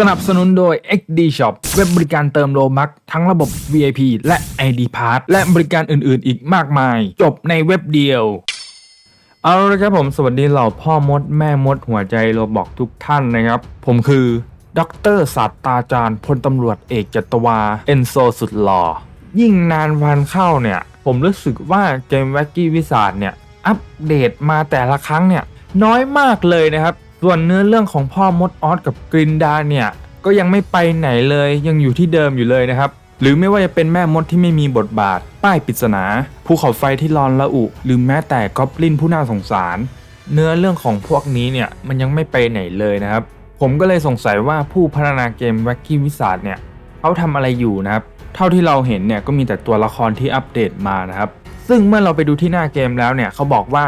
สนับสนุนโดย XD Shop เว็บบริการเติมโลบักทั้งระบบ VIP และ ID Pass และบริการอื่นๆ อีกมากมาย จบในเว็บเดียว เอาละครับผมสวัสดีเหล่าพ่อมดแม่มดหัวใจโรบอกทุกท่านนะครับ ผมคือดรศาสตราจารย์พลตำรวจเอกจัตวา เอนโซสุดหล่อ ยิ่งนานวันเข้าเนี่ย ผมรู้สึกว่าเกมแว็กกี้วิสาดเนี่ย อัปเดตมาแต่ละครั้งเนี่ย น้อยมากเลยนะครับ ส่วนเนื้อเรื่องของพ่อมดออสกับกรินดาเนี่ยก็ยังไม่ไปไหนเลยยังอยู่ที่เดิมอยู่เลยนะครับ หรือไม่ว่าจะเป็นแม่มดที่ไม่มีบทบาท ป้ายปริศนาภูเขาไฟที่ร้อนระอุหรือแม้แต่กอบลินผู้น่าสงสาร เนื้อเรื่องของพวกนี้เนี่ยมันยังไม่ไปไหนเลยนะครับ ผมก็เลยสงสัยว่าผู้พัฒนาเกมแว็กกี้วิสาดเนี่ยเขาทำอะไรอยู่นะครับ เท่าที่เราเห็นเนี่ยก็มีแต่ตัวละครที่อัปเดตมานะครับ ซึ่งเมื่อเราไปดูที่หน้าเกมแล้วเนี่ยเขาบอกว่า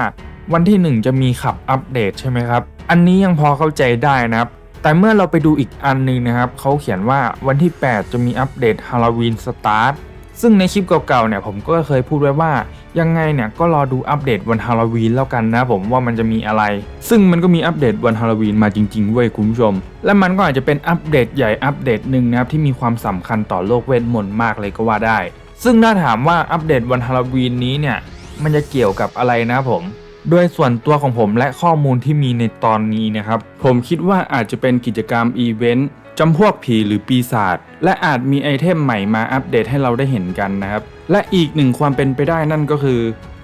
วันที่ 1 จะมีขับอัปเดตใช่ไหมครับ อันนี้ยังพอเข้าใจได้นะครับ แต่เมื่อเราไปดูอีกอันหนึงนะครับเขาเขียนว่าวันที่ 8 จะมีอัปเดตฮาโลวีนสตาร์ทซึ่งในคลิปเก่าๆเนี่ยผมก็เคยพูดไว้ว่า ยังไงเนี่ยก็รอดูอัปเดตวันฮาโลวีนแล้วกันนะผมว่ามันจะมีอะไร ซึ่งมันก็มีอัปเดตวันฮาโลวีนมาจริงๆเว้ยคุณผู้ชม และมันก็อาจจะเป็นอัปเดตใหญ่อัปเดตหนึ่งนะครับที่มีความสำคัญต่อโลกเวทมนต์มากเลยก็ว่าได้ ซึ่งถ้าถามว่าอัปเดตวันฮาโลวีนนี้เนี่ยมันจะเกี่ยวกับอะไรนะผม โดยส่วนตัวของผมและข้อมูลที่มีในตอนนี้นะครับ ผมคิดว่าอาจจะเป็นกิจกรรมอีเวนต์จำพวกผีหรือปีศาจและอาจมีไอเทมใหม่มาอัปเดตให้เราได้เห็นกันนะครับ และอีกหนึ่งความเป็นไปได้นั่นก็คือ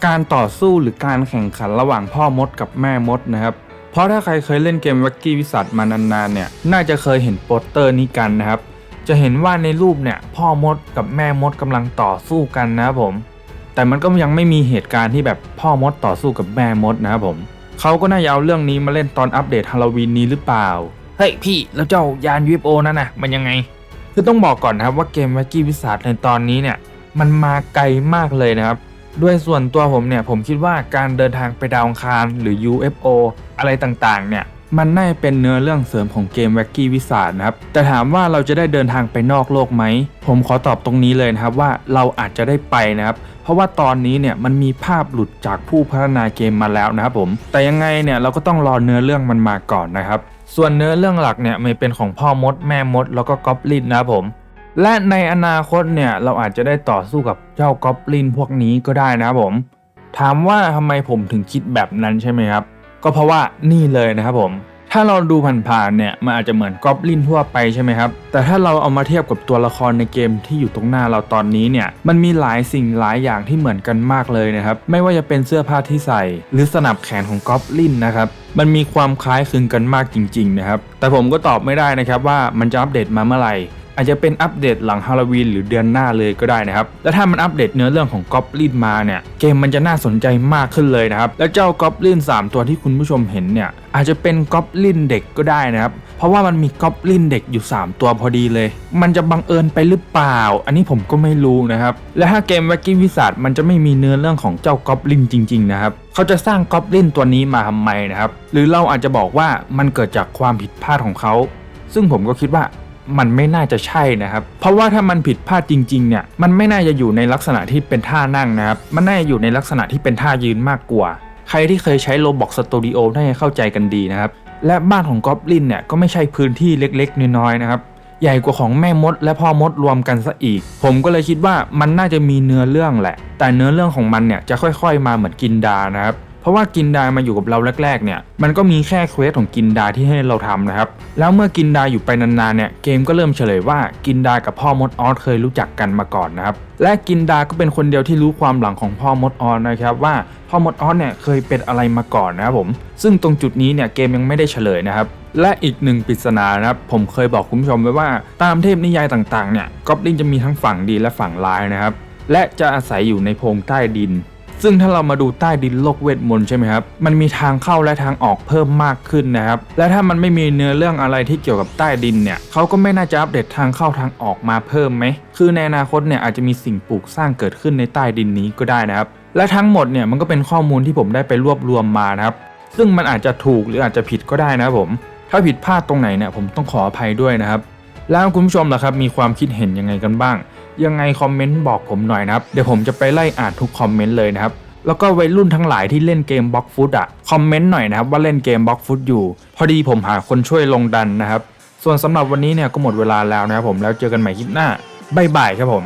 การต่อสู้หรือการแข่งขันระหว่างพ่อมดกับแม่มดนะครับ เพราะถ้าใครเคยเล่นเกมวักกี้วิสัทมานานๆเนี่ยน่าจะเคยเห็นโปสเตอร์นี้กันนะครับ จะเห็นว่าในรูปเนี่ยพ่อมดกับแม่มดกำลังต่อสู้กันนะครับผม แต่มันก็ยังไม่มีเหตุการณ์ที่แบบพ่อมดต่อสู้กับแม่มดนะครับผมเขาก็น่าจะเอาเรื่องนี้มาเล่นตอนอัปเดตฮาโลวีนนี้หรือเปล่า เฮ้ยพี่แล้วเจ้ายาน UFO นั่นน่ะมันยังไง คือต้องบอกก่อนนะครับว่าเกมวักกี้วิสัทในตอนนี้เนี่ยมันมาไกลมากเลยนะครับ ด้วยส่วนตัวผมเนี่ยผมคิดว่าการเดินทางไปดาวอังคารหรือ UFO อะไรต่างๆเนี่ย มันน่าจะเป็นเนื้อเรื่องเสริมของเกมแว็กกี้วิสาดนะครับ แต่ถามว่าเราจะได้เดินทางไปนอกโลกไหม ผมขอตอบตรงนี้เลยนะครับว่าเราอาจจะได้ไปนะครับ เพราะว่าตอนนี้เนี่ยมันมีภาพหลุดจากผู้พัฒนาเกมมาแล้วนะครับผม แต่ยังไงเนี่ยเราก็ต้องรอเนื้อเรื่องมันมาก่อนนะครับ ส่วนเนื้อเรื่องหลักเนี่ยมันเป็นของพ่อมดแม่มด แล้วก็ก๊อบลินนะครับผมและในอนาคตเนี่ยเราอาจจะได้ต่อสู้กับเจ้าก๊อบลินพวกนี้ก็ได้นะครับผม ถามว่าทำไมผมถึงคิดแบบนั้นใช่ไหมครับ ก็เพราะว่านี่เลยนะครับผม ถ้าเราดูผ่านๆเนี่ยมันอาจจะเหมือนกอบลินทั่วไปใช่ไหมครับ แต่ถ้าเราเอามาเทียบกับตัวละครในเกมที่อยู่ตรงหน้าเราตอนนี้เนี่ยมันมีหลายสิ่งหลายอย่างที่เหมือนกันมากเลยนะครับ ไม่ว่าจะเป็นเสื้อผ้าที่ใส่ หรือสนับแขนของกอบลินนะครับมันมีความคล้ายคลึงกันมากจริงๆนะครับ แต่ผมก็ตอบไม่ได้นะครับว่ามันจะอัปเดตมาเมื่อไหร่ อาจจะเป็นอัปเดตหลังฮาโลวีนหรือเดือนหน้าเลยก็ได้นะครับ และถ้ามันอัปเดตเนื้อเรื่องของก๊อบลินมาเนี่ยเกมมันจะน่าสนใจมากขึ้นเลยนะครับ และเจ้าก๊อบลิน3 ตัวที่คุณผู้ชมเห็นเนี่ยอาจจะเป็นก๊อบลินเด็กก็ได้นะครับ เพราะว่ามันมีก๊อบลินเด็กอยู่ 3 ตัวพอดีเลย มันจะบังเอิญไปหรือเปล่า อันนี้ผมก็ไม่รู้นะครับ และถ้าเกมแวกกี้วิสัทมันจะไม่มีเนื้อเรื่องของเจ้าก๊อบลินจริงๆนะครับเขาจะสร้างก๊อบลินตัวนี้มาทำไมนะครับ หรือเราอาจจะบอกว่ามันเกิดจากความผิดพลาดของเขา ซึ่งผมก็คิดว่า มันไม่น่าจะใช่นะครับ เพราะว่าถ้ามันผิดพลาดจริงๆเนี่ยมันไม่น่าจะอยู่ในลักษณะที่เป็นท่านั่งนะครับมันน่าจะอยู่ในลักษณะที่เป็นท่ายืนมากกว่า ใครที่เคยใช้ Roblox Studio น่าจะเข้าใจกันดีนะครับและบ้านของกอบลินเนี่ยก็ไม่ใช่พื้นที่เล็กๆน้อยๆนะครับใหญ่กว่าของแม่มดและพ่อมดรวมกันซะอีก ผมก็เลยคิดว่ามันน่าจะมีเนื้อเรื่องแหละ แต่เนื้อเรื่องของมันเนี่ยจะค่อยๆมาเหมือนกินดานะครับ ราะว่ากินดามาอยู่กับเราแรกๆเนี่ยมันก็มีแค่เควสของกินดาที่ให้เราทำนะครับแล้วเมื่อกินดาอยู่ไปนานๆเนี่ยเกมก็เริ่มเฉลยว่ากินดากับพ่อมดออสเคยรู้จักกันมาก่อนนะครับและกินดาก็เป็นคนเดียวที่รู้ความหลังของพ่อมดออสนะครับว่าพ่อมดออสเนี่ยเคยเป็นอะไรมาก่อนนะครับผมซึ่งตรงจุดนี้เนี่ยเกมยังไม่ได้เฉลยนะครับและอีกหนึ่งปริศนานะครับผมเคยบอกคุณผู้ชมไว้ว่าตามเทพนิยายต่างๆเนี่ยกอบลินจะมีทั้งฝั่งดีและฝั่งร้ายนะครับและจะอาศัยอยู่ในโพรงใต้ดิน ซึ่งถ้าเรามาดูใต้ดินโลกเวทมนต์ใช่ไหมครับ มันมีทางเข้าและทางออกเพิ่มมากขึ้นนะครับ และถ้ามันไม่มีเนื้อเรื่องอะไรที่เกี่ยวกับใต้ดินเนี่ยเขาก็ไม่น่าจะอัปเดตทางเข้าทางออกมาเพิ่มไหม คือในอนาคตเนี่ยอาจจะมีสิ่งปลูกสร้างเกิดขึ้นในใต้ดินนี้ก็ได้นะครับ และทั้งหมดเนี่ยมันก็เป็นข้อมูลที่ผมได้ไปรวบรวมมานะครับ ซึ่งมันอาจจะถูกหรืออาจจะผิดก็ได้นะครับผม ถ้าผิดพลาดตรงไหนเนี่ยผมต้องขออภัยด้วยนะครับ แล้วคุณผู้ชมล่ะครับมีความคิดเห็นยังไงกันบ้าง ยังไงคอมเมนต์บอกผมหน่อยนะครับ เดี๋ยวผมจะไปไล่อ่านทุกคอมเมนต์เลยนะครับ แล้วก็วัยรุ่นทั้งหลายที่เล่นเกมบล็อกฟุตอะคอมเมนต์หน่อยนะครับว่าเล่นเกมบล็อกฟุตอยู่ พอดีผมหาคนช่วยลงดันนะครับ ส่วนสำหรับวันนี้เนี่ยก็หมดเวลาแล้วนะครับผมแล้วเจอกันใหม่คลิปหน้าบายบายครับผม